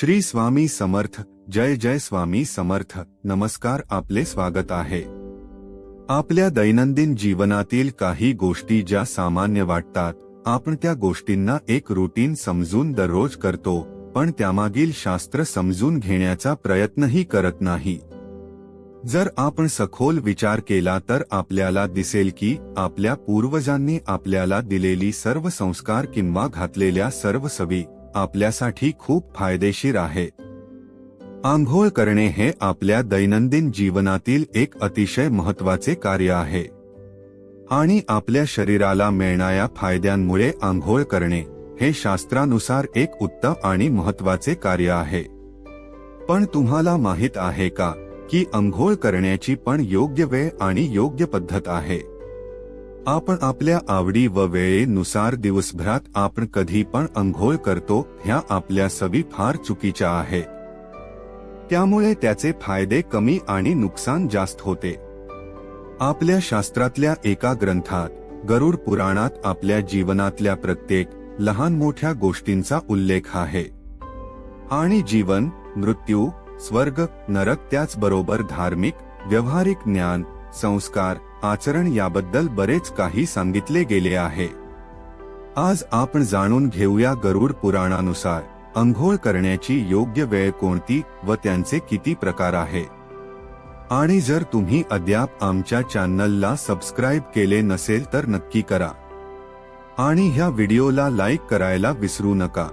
श्री स्वामी समर्थ जय जय स्वामी समर्थ नमस्कार आपले स्वागत आहे. आपल्या दैनंदिन जीवनातील काही गोष्टी ज्या सामान्य वाटतात आपण त्या गोष्टींना एक रुटीन समजून दररोज करतो पण त्यामागील शास्त्र समजून घेण्याचा प्रयत्नही करत नाही. जर आपण सखोल विचार केला तर आपल्याला दिसेल की आपल्या पूर्वजांनी आपल्याला दिलेली सर्व संस्कार किंवा घातलेल्या सर्व सवी आपल्यासाठी खूप फायदेशीर आहे. आंघोळ करणे हे आपल्या दैनंदिन जीवनातील एक अतिशय महत्त्वाचे कार्य आहे. आणि आपल्या शरीराला मिळणाऱ्या फायद्यांमुळे आंघोळ करणे हे शास्त्रानुसार एक उत्तम आणि महत्त्वाचे कार्य आहे. पण तुम्हाला माहीत आहे का की आंघोळ करण्याची पण योग्य वेळ आणि योग्य पद्धत आहे? आपण आपल्या आवडी व वेळेनुसार दिवसभरात आपण कधी पण अंघोळ करतो ह्या आपल्या सवी फार चुकीच्या आहे. त्यामुळे त्याचे फायदे कमी आणि नुकसान जास्त होते. आपल्या शास्त्रातल्या एका ग्रंथात गरुड पुराणात आपल्या जीवनातल्या प्रत्येक लहान मोठ्या गोष्टींचा उल्लेख आहे. आणि जीवन मृत्यू स्वर्ग नरक त्याचबरोबर धार्मिक व्यावहारिक ज्ञान संस्कार आचरण याबद्दल बरेच काही सांगितले गेले आहे. आज आपण जाणून घेऊया गरुड पुराणानुसार अंघोळ करण्याची योग्य वेळ कोणती व त्यांचे किती प्रकार आहे. आणि जर तुम्ही अद्याप आमच्या चॅनलला सबस्क्राईब केले नसेल तर नक्की करा. आणि ह्या व्हिडिओला लाईक करायला विसरू नका.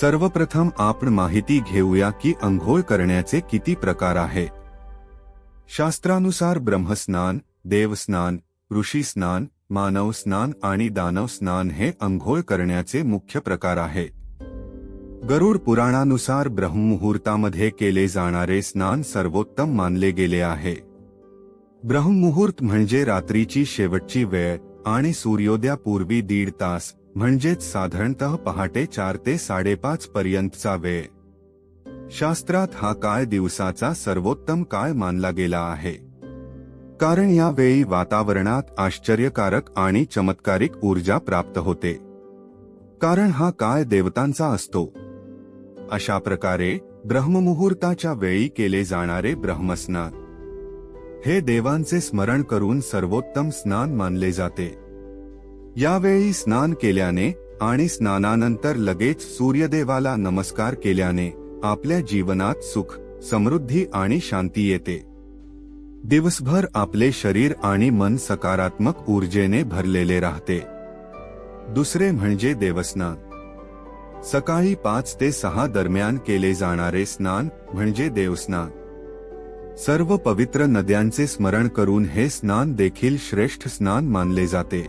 सर्वप्रथम आपण माहिती घेऊया की अंघोळ करण्याचे किती प्रकार आहे. शास्त्रानुसार ब्रह्मस्नान देवस्नान ऋषी स्नान मानव स्नान आणि दानव स्नान हे अंघोळ करण्याचे मुख्य प्रकार आहेत. गरुड पुराणानुसार ब्रह्ममुहूर्तामध्ये केले जाणारे स्नान सर्वोत्तम मानले गेले आहे. ब्रह्ममुहूर्त म्हणजे रात्रीची शेवटची वेळ आणि सूर्योदयापूर्वी दीड तास म्हणजेच साधारणतः पहाटे चार ते साडेपाच पर्यंतचा वेळ. शास्त्रात हा काळ दिवसाचा सर्वोत्तम काळ मानला गेला आहे. कारण यावेळी वातावरणात आश्चर्यकारक आणि चमत्कारिक ऊर्जा प्राप्त होते. कारण हा काळ देवतांचा असतो. अशा प्रकारे ब्रह्ममुहूर्ताच्या वेळी केले जाणारे ब्रह्मस्नान. हे देवांचे स्मरण करून सर्वोत्तम स्नान मानले जाते. यावेळी स्नान केल्याने आणि स्नानानंतर लगेच सूर्यदेवाला नमस्कार केल्याने आपल्या जीवनात सुख समृद्धी आणि शांती येते. दिवसभर आपले शरीर आणि मन सकारात्मक ऊर्जेने भरलेले राहते. दुसरे म्हणजे देवस्नान सकाळी पाच ते सहा दरम्यान केले जाणारे स्नान म्हणजे देवस्नान सर्व पवित्र नद्यांचे स्मरण करून हे स्नान देखील श्रेष्ठ स्नान मानले जाते.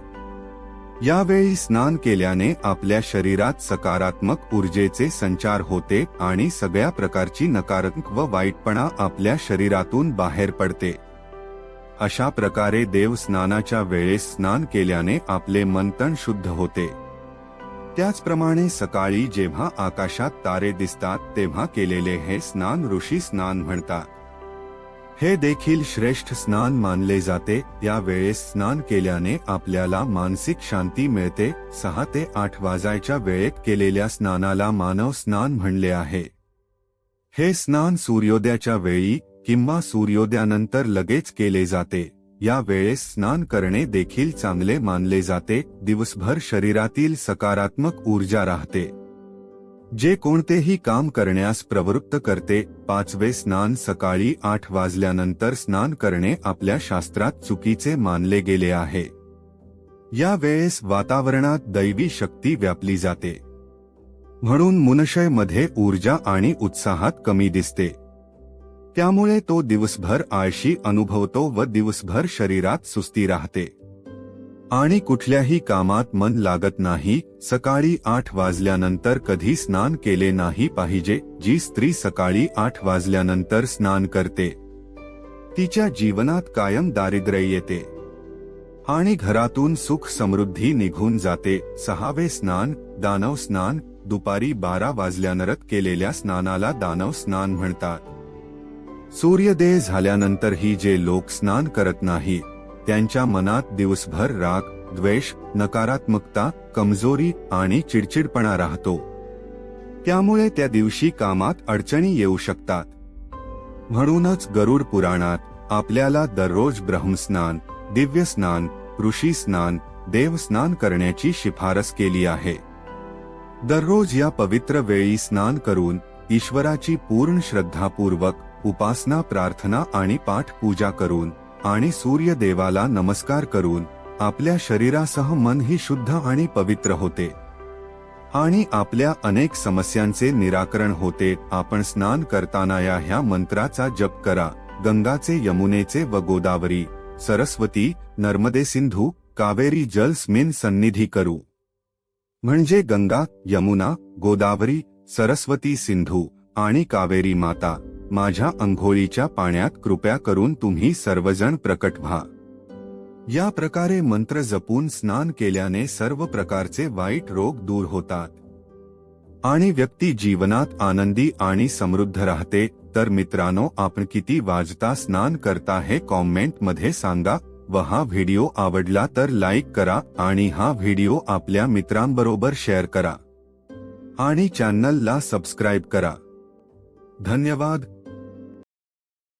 यावेळी स्नान केल्याने आपल्या शरीरात सकारात्मक ऊर्जेचे संचार होते आणि सगळ्या प्रकारची नकारात्मक व वाईटपणा आपल्या शरीरातून बाहेर पडते. अशा प्रकारे देव स्नानाच्या वेळेस स्नान केल्याने आपले मंथन शुद्ध होते. त्याचप्रमाणे सकाळी जेव्हा आकाशात तारे दिसतात तेव्हा केलेले हे स्नान ऋषी स्नान म्हणतात. हे देखील श्रेष्ठ स्नान मानले जाते. या वेळेस स्नान केल्याने आपल्याला मानसिक शांती मिळते. सहा ते आठ वाजायच्या वेळेत केलेल्या स्नानाला मानव स्नान म्हणले आहे. हे स्नान सूर्योदयाच्या वेळी किंवा सूर्योदयानंतर लगेच केले जाते. या वेळेस स्नान करणे देखील चांगले मानले जाते. दिवसभर शरीरातील सकारात्मक ऊर्जा राहते. जे कोणतेही काम करण्यास प्रवृत्त करते पाचवे स्नान सकाळी आठ वाजल्यानंतर स्नान करणे आपल्या शास्त्रात चुकीचे मानले गेले आहे. या वेळेस वातावरणात दैवी शक्ती व्यापली जाते. म्हणून मुनशयमध्ये ऊर्जा आणि उत्साहात कमी दिसते. त्यामुळे तो दिवसभर आळशी अनुभवतो व दिवसभर शरीरात सुस्ती राहते. आणि कुठल्याही कामात मन लागत नाही सकाळी आठ वाजल्यानंतर कधी स्नान केले नाही पाहिजे जी स्त्री सकाळी आठ वाजल्यानंतर स्नान करते. तिच्या जीवनात कायम दारिद्र्य येते. आणि घरातून सुख समृद्धी निघून जाते. सहावे स्नान दानव स्नान दुपारी बारा वाजल्यानरत केलेल्या स्नानाला दानव स्नान म्हणतात. सूर्योदय झाल्यानंतरही जे लोक स्नान करत नाही त्यांच्या मनात दिवसभर राग द्वेष नकारात्मकता कमजोरी आणि चिडचिडपणा राहतो. त्यामुळे त्या दिवशी कामात अडचणी येऊ शकतात. म्हणूनच गरुड पुराणात आपल्याला दररोज ब्रह्मस्नान दिव्य स्नान ऋषी स्नान देव स्नान करण्याची शिफारस केली आहे. दररोज या पवित्र वेळी स्नान करून ईश्वराची पूर्ण श्रद्धापूर्वक उपासना प्रार्थना आणि पाठ पूजा करून आणि सूर्यदेवाला नमस्कार करून आपल्या शरीरासह मन ही शुद्ध आणि पवित्र होते. आणि आपल्या अनेक समस्यांचे निराकरण होते. आपण स्नान करताना या ह्या मंत्राचा जप करा. गंगाचे यमुनेचे व गोदावरी सरस्वती नर्मदे सिंधू कावेरी जल स्मिन सन्निधी करू. म्हणजे गंगा यमुना गोदावरी सरस्वती सिंधू आणि कावेरी माता माझ्या अंघोळीच्या पाण्यात कृपया करून तुम्ही सर्वजण प्रकट व्हा. या प्रकारे मंत्र जपून स्नान केल्याने सर्व प्रकारचे वाईट रोग दूर होतात. आणि व्यक्ती जीवनात आनंदी आणि समृद्ध राहते तर मित्रांनो आपण किती वाजता स्नान करता हे कॉमेंटमध्ये सांगा. व हा व्हिडिओ आवडला तर लाईक करा आणि हा व्हिडिओ आपल्या मित्रांबरोबर शेअर करा. आणि चॅनलला सबस्क्राईब करा. धन्यवाद.